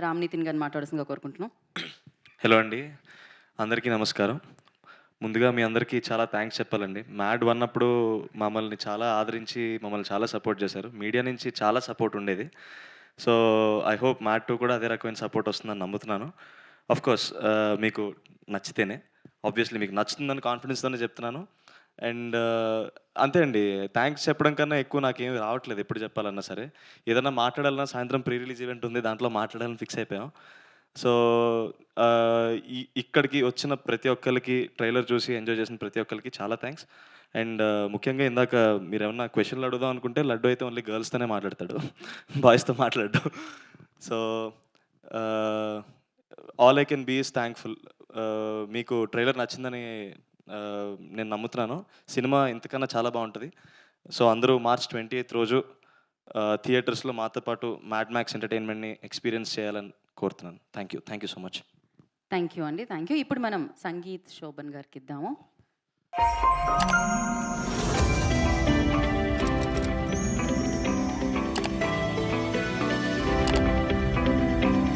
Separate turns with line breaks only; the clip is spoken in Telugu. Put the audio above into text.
రామ్ నితిన్ గారిని మాట్లాడాల్సిందిగా కోరుకుంటున్నాం.
హలో అండి. అందరికీ నమస్కారం. ముందుగా మీ అందరికీ చాలా థ్యాంక్స్ చెప్పాలండి. మ్యాడ్ వన్ అప్పుడు మమ్మల్ని చాలా ఆదరించి మమ్మల్ని చాలా సపోర్ట్ చేశారు. మీడియా నుంచి చాలా సపోర్ట్ ఉండేది. So I hope mad two కూడా అదే రకమైన సపోర్ట్ వస్తుందని నమ్ముతున్నాను. అఫ్ కోర్స్ uh, మీకు నచ్చితేనే ఆబ్వియస్లీ మీకు నచ్చుతుందని కాన్ఫిడెన్స్తోనే చెప్తున్నాను. అండ్ అంతే అండి. థ్యాంక్స్ చెప్పడం కన్నా ఎక్కువ నాకేం రావట్లేదు ఎప్పుడు చెప్పాలన్నా సరే. ఏదైనా మాట్లాడాలన్నా సాయంత్రం ప్రీ రిలీజ్ ఈవెంట్ ఉంది దాంట్లో మాట్లాడాలని ఫిక్స్ అయిపోయాం. సో ఇక్కడికి వచ్చిన ప్రతి ఒక్కరికి ట్రైలర్ చూసి ఎంజాయ్ చేసిన ప్రతి ఒక్కరికి చాలా థ్యాంక్స్. అండ్ ముఖ్యంగా ఇందాక మీరు ఏమన్నా క్వశ్చన్లు అడుగుదాం అనుకుంటే లడ్డు అయితే ఓన్లీ గర్ల్స్తోనే మాట్లాడతాడు. బాయ్స్తో మాట్లాడు so all I can be is thankful. మీకు ట్రైలర్ నచ్చిందని నేను నమ్ముతున్నాను. సినిమా ఇంతకన్నా చాలా బాగుంటుంది. సో అందరూ మార్చ్ ట్వంటీ ఎయిత్ రోజు థియేటర్స్లో మాతో పాటు మ్యాడ్ మ్యాక్స్ ఎంటర్టైన్మెంట్ని ఎక్స్పీరియన్స్ చేయాలని కోరుతున్నాను. Thank you thank you so much.
Thank you అండి. థ్యాంక్ యూ ఇప్పుడు మనం సంగీత్ శోభన్ గారికి ఇద్దాము.